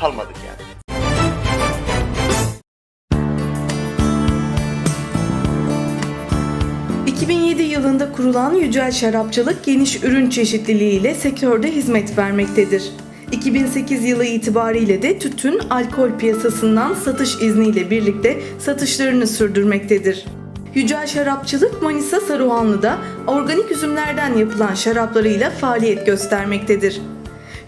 kalmadık yani. ...2007 yılında kurulan Yücel Şarapçılık geniş ürün çeşitliliğiyle sektörde hizmet vermektedir. 2008 yılı itibariyle de tütün alkol piyasasından satış izniyle birlikte satışlarını sürdürmektedir. Yücel Şarapçılık Manisa Saruhanlı'da organik üzümlerden yapılan şaraplarıyla faaliyet göstermektedir.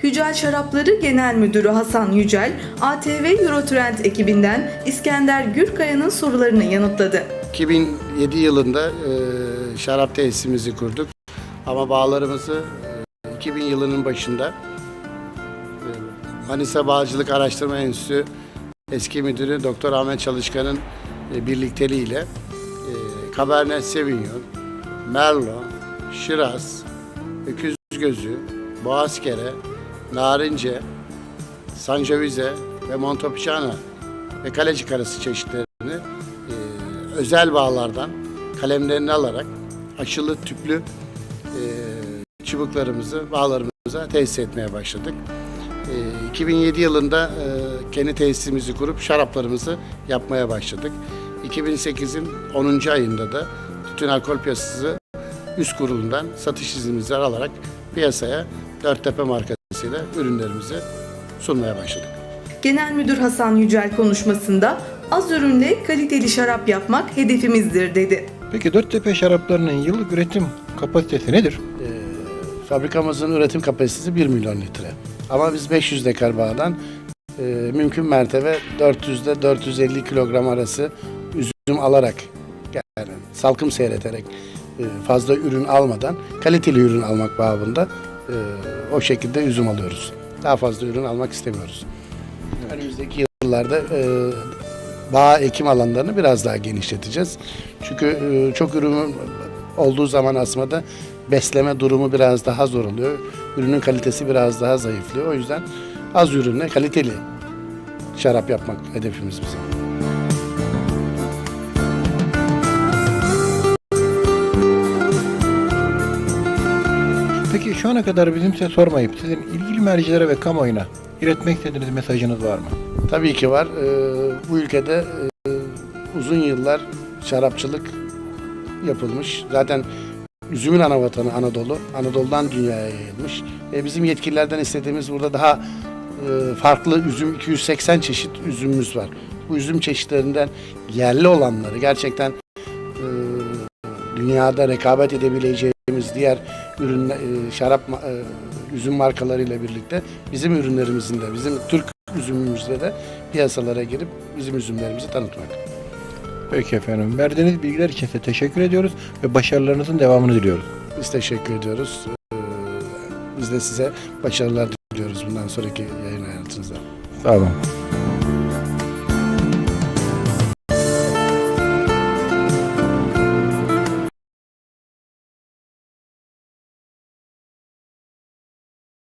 Yücel Şarapları Genel Müdürü Hasan Yücel, ATV Eurotrend ekibinden İskender Gürkaya'nın sorularını yanıtladı. 2007 yılında e, şarap tesisimizi kurduk. Ama bağlarımızı e, 2000 yılının başında e, Manisa Bağcılık Araştırma Enstitüsü eski müdürü Doktor Ahmet Çalışkan'ın e, birlikteliğiyle e, Cabernet Sauvignon, Merlot, Shiraz, Öküz Gözü, Boğazkere, Narince, Sangiovese ve Montepulciano ve Kaleci Karası çeşitlerini e, özel bağlardan kalemlerini alarak aşılı tüplü e, çubuklarımızı bağlarımıza tesis etmeye başladık. E, 2007 yılında e, kendi tesisimizi kurup şaraplarımızı yapmaya başladık. 2008'in 10. ayında da tütün alkol piyasası üst kurulundan satış iznimizi alarak piyasaya Dörttepe markasıyla ürünlerimizi sunmaya başladık. Genel Müdür Hasan Yücel konuşmasında az ürünle kaliteli şarap yapmak hedefimizdir dedi. Peki Dörttepe şaraplarının yıllık üretim kapasitesi nedir? Fabrikamızın üretim kapasitesi 1 milyon litre. Ama biz 500 dekar bağdan e, mümkün mertebe 400 ile 450 kilogram arası üzüm alarak yani salkım seyreterek e, fazla ürün almadan kaliteli ürün almak babında e, o şekilde üzüm alıyoruz. Daha fazla ürün almak istemiyoruz. Önümüzdeki yıllarda e, bağ ekim alanlarını biraz daha genişleteceğiz. Çünkü e, çok ürün olduğu zaman aslında besleme durumu biraz daha zor oluyor. Ürünün kalitesi biraz daha zayıflıyor. O yüzden az ürünle kaliteli şarap yapmak hedefimiz bizim. Şu ana kadar bizim size sormayıp sizin ilgili mercilere ve kamuoyuna iletmek istediğiniz mesajınız var mı? Tabii ki var. Ee, bu ülkede e, uzun yıllar şarapçılık yapılmış. Zaten üzümün ana vatanı Anadolu. Anadolu'dan dünyaya yayılmış. E, bizim yetkililerden istediğimiz burada daha e, farklı üzüm 280 çeşit üzümümüz var. Bu üzüm çeşitlerinden yerli olanları gerçekten dünyada rekabet edebileceğimiz diğer ürün e, şarap e, üzüm markalarıyla birlikte bizim ürünlerimizin de bizim Türk üzümümüzde de piyasalara girip bizim üzümlerimizi tanıtmak. Peki efendim. Verdiğiniz bilgiler için size teşekkür ediyoruz ve başarılarınızın devamını diliyoruz. Biz teşekkür ediyoruz. Ee, Biz de size başarılar diliyoruz bundan sonraki yayın hayatınızda. Sağ olun.